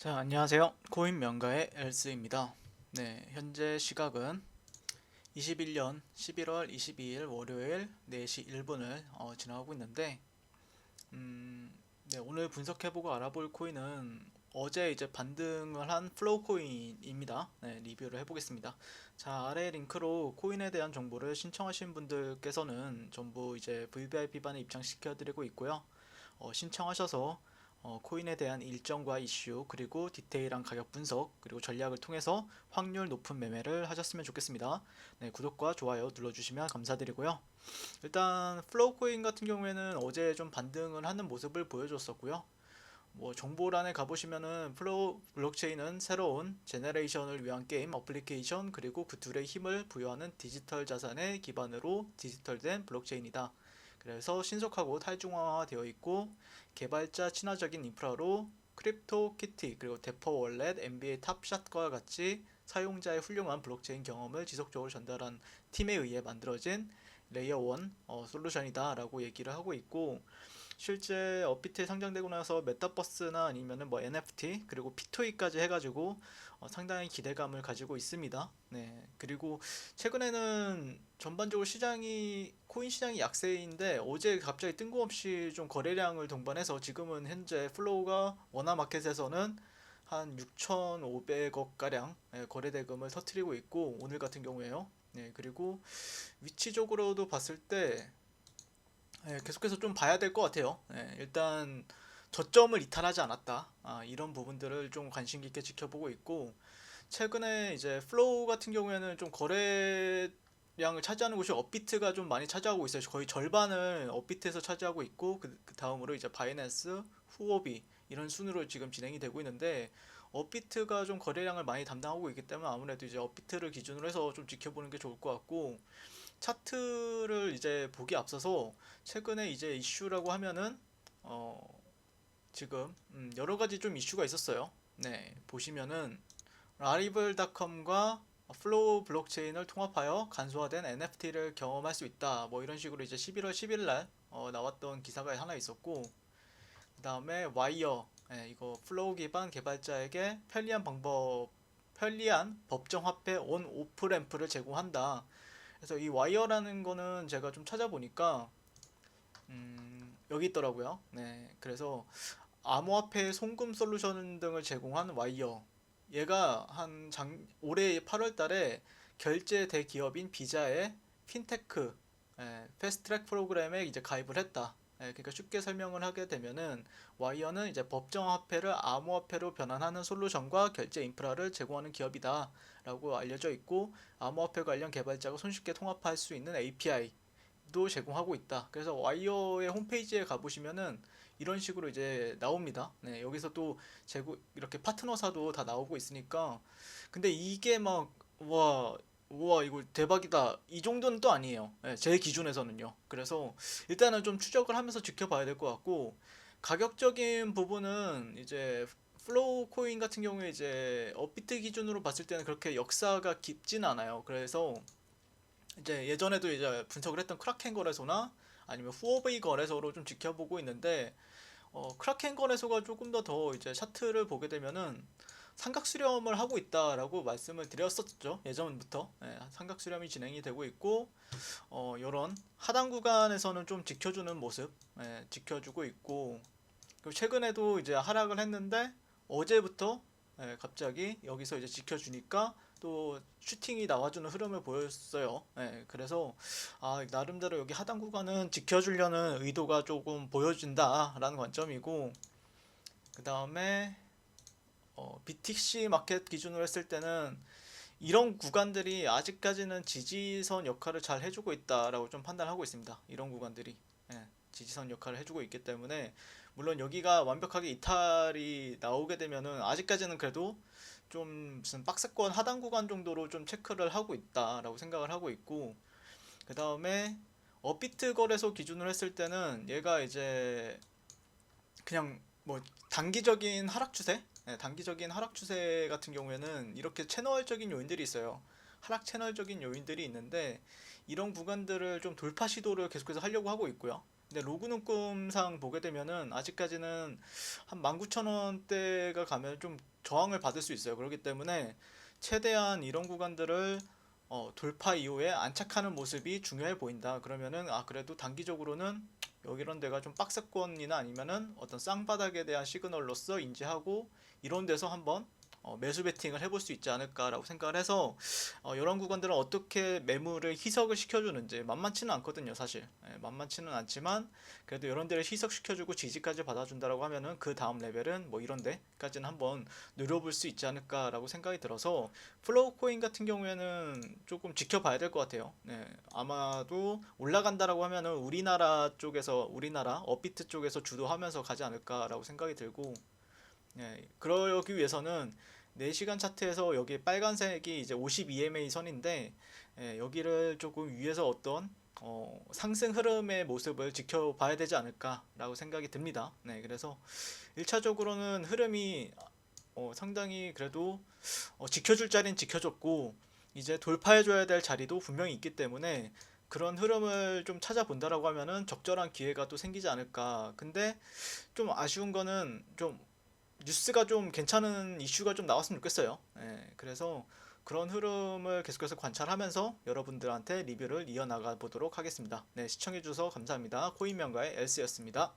자, 안녕하세요. 코인 명가의 엘스입니다. 네, 현재 시각은 21년 11월 22일 월요일 4시 1분을 어, 지나가고 있는데, 음, 네, 오늘 분석해보고 알아볼 코인은 어제 이제 반등을 한 플로우 코인입니다. 네, 리뷰를 해보겠습니다. 자, 아래 링크로 코인에 대한 정보를 신청하신 분들께서는 전부 이제 VVIP반에 입장시켜드리고 있고요. 어, 신청하셔서 어, 코인에 대한 일정과 이슈, 그리고 디테일한 가격 분석, 그리고 전략을 통해서 확률 높은 매매를 하셨으면 좋겠습니다. 네, 구독과 좋아요 눌러주시면 감사드리고요. 일단 플로우 코인 같은 경우에는 어제 좀 반등을 하는 모습을 보여줬었고요. 뭐 정보란에 가보시면은 플로우 블록체인은 새로운 제너레이션을 위한 게임 어플리케이션 그리고 그 둘의 힘을 부여하는 디지털 자산의 기반으로 디지털된 블록체인이다. 그래서 신속하고 탈중앙화 되어 있고 개발자 친화적인 인프라로 크립토 키티 그리고 데퍼 월렛, NBA 탑샷과 같이 사용자의 훌륭한 블록체인 경험을 지속적으로 전달한 팀에 의해 만들어진 레이어 1 어, 솔루션이다라고 얘기를 하고 있고 실제 업비트에 상장되고 나서 메타버스나 아니면은 뭐 NFT 그리고 P2E까지 해가지고 어, 상당히 기대감을 가지고 있습니다. 네 그리고 최근에는 전반적으로 시장이 코인 시장이 약세인데 어제 갑자기 뜬금없이 좀 거래량을 동반해서 지금은 현재 플로우가 원화 마켓에서는 한 6,500억 가량 예, 거래 대금을 터트리고 있고 오늘 같은 경우에요. 네 그리고 위치적으로도 봤을 때 예, 계속해서 좀 봐야 될 것 같아요. 예, 일단 저점을 이탈하지 않았다. 아, 이런 부분들을 좀 관심 깊게 지켜보고 있고 최근에 이제 플로우 같은 경우에는 좀 거래량을 차지하는 곳이 업비트가 좀 많이 차지하고 있어요. 거의 절반을 업비트에서 차지하고 있고 그, 그 다음으로 이제 바이낸스, 후오비 이런 순으로 지금 진행이 되고 있는데 업비트가 좀 거래량을 많이 담당하고 있기 때문에 아무래도 이제 업비트를 기준으로 해서 좀 지켜보는 게 좋을 것 같고 차트를 이제 보기 앞서서 최근에 이제 이슈라고 하면은 어 지금 음 여러 가지 좀 이슈가 있었어요. 네 보시면은 라리블닷컴과 플로우 블록체인을 통합하여 간소화된 NFT를 경험할 수 있다. 뭐 이런 식으로 이제 11월 11일 날 어, 나왔던 기사가 하나 있었고 그 다음에 와이어 예, 이거 플로우 기반 개발자에게 편리한 방법 편리한 법정 화폐 온 오프 램프를 제공한다. 그래서 이 와이어라는 거는 제가 좀 찾아보니까 음, 여기 있더라고요. 네, 그래서 암호화폐 송금 솔루션 등을 제공한 와이어. 얘가 한 장, 올해 8월달에 결제 대기업인 비자의 핀테크 예, 패스트트랙 프로그램에 이제 가입을 했다. 예, 그러니까 쉽게 설명을 하게 되면은 와이어는 이제 법정 화폐를 암호화폐로 변환하는 솔루션과 결제 인프라를 제공하는 기업이다라고 알려져 있고 암호화폐 관련 개발자가 손쉽게 통합할 수 있는 API도 제공하고 있다. 그래서 와이어의 홈페이지에 가보시면은 이런 식으로 이제 나옵니다. 네, 여기서 또 제고 이렇게 파트너사도 다 나오고 있으니까 근데 이게 막 와, 와 이거 대박이다 이 정도는 또 아니에요. 네, 제 기준에서는요. 그래서 일단은 좀 추적을 하면서 지켜봐야 될 것 같고 가격적인 부분은 이제 플로우 코인 같은 경우에 이제 업비트 기준으로 봤을 때는 그렇게 역사가 깊진 않아요. 그래서 이제 예전에도 이제 분석을 했던 크라켄 거래소나 아니면 후오베이 거래소로 좀 지켜보고 있는데 어, 크라켄 거래소가 조금 더 더 이제 차트를 보게 되면은 삼각 수렴을 하고 있다라고 말씀을 드렸었죠 예전부터 예, 삼각 수렴이 진행이 되고 있고 어, 이런 하단 구간에서는 좀 지켜주는 모습 예, 지켜주고 있고 그리고 최근에도 이제 하락을 했는데 어제부터 예, 갑자기 여기서 이제 지켜주니까 또 슈팅이 나와주는 흐름을 보였어요. 예, 그래서 아, 나름대로 여기 하단 구간은 지켜주려는 의도가 조금 보여진다라는 관점이고 그 다음에 어, BTC 마켓 기준으로 했을 때는 이런 구간들이 아직까지는 지지선 역할을 잘 해주고 있다라고 좀 판단하고 있습니다. 이런 구간들이 예, 지지선 역할을 해주고 있기 때문에 물론 여기가 완벽하게 이탈이 나오게 되면은 아직까지는 그래도 좀 무슨 박스권 하단 구간 정도로 좀 체크를 하고 있다라고 생각을 하고 있고 그 다음에 업비트 거래소 기준으로 했을 때는 얘가 이제 그냥 뭐 단기적인 하락 추세 네, 단기적인 하락 추세 같은 경우에는 이렇게 채널적인 요인들이 있어요 하락 채널적인 요인들이 있는데 이런 구간들을 좀 돌파 시도를 계속해서 하려고 하고 있고요 근데 로그 눈금상 보게 되면은 아직까지는 한 19,000원대가 가면 좀 저항을 받을 수 있어요. 그렇기 때문에 최대한 이런 구간들을 어, 돌파 이후에 안착하는 모습이 중요해 보인다. 그러면은 아 그래도 단기적으로는 여기 이런 데가 좀 박스권이나 아니면은 어떤 쌍바닥에 대한 시그널로서 인지하고 이런 데서 한번 어, 매수 베팅을 해볼 수 있지 않을까라고 생각을 해서 어, 이런 구간들은 어떻게 매물을 희석을 시켜주는지 만만치는 않거든요 사실. 예, 만만치는 않지만 그래도 이런 데를 희석시켜주고 지지까지 받아준다라고 하면은 그 다음 레벨은 뭐 이런 데까지는 한번 노려볼 수 있지 않을까라고 생각이 들어서 플로우 코인 같은 경우에는 조금 지켜봐야 될 것 같아요. 네, 아마도 올라간다라고 하면은 우리나라 쪽에서 우리나라 업비트 쪽에서 주도하면서 가지 않을까라고 생각이 들고 예, 그러기 위해서는 4시간 차트에서 여기 빨간색이 이제 52MA 선인데 예, 여기를 조금 위에서 어떤 어, 상승 흐름의 모습을 지켜봐야 되지 않을까라고 생각이 듭니다. 네, 그래서 1차적으로는 흐름이 어, 상당히 그래도 어, 지켜줄 자리는 지켜줬고 이제 돌파해줘야 될 자리도 분명히 있기 때문에 그런 흐름을 좀 찾아본다라고 하면은 적절한 기회가 또 생기지 않을까. 근데 좀 아쉬운 거는 좀 뉴스가 좀 괜찮은 이슈가 좀 나왔으면 좋겠어요. 예, 그래서 그런 흐름을 계속해서 관찰하면서 여러분들한테 리뷰를 이어나가 보도록 하겠습니다. 네, 시청해주셔서 감사합니다. 코인명가의 엘스였습니다.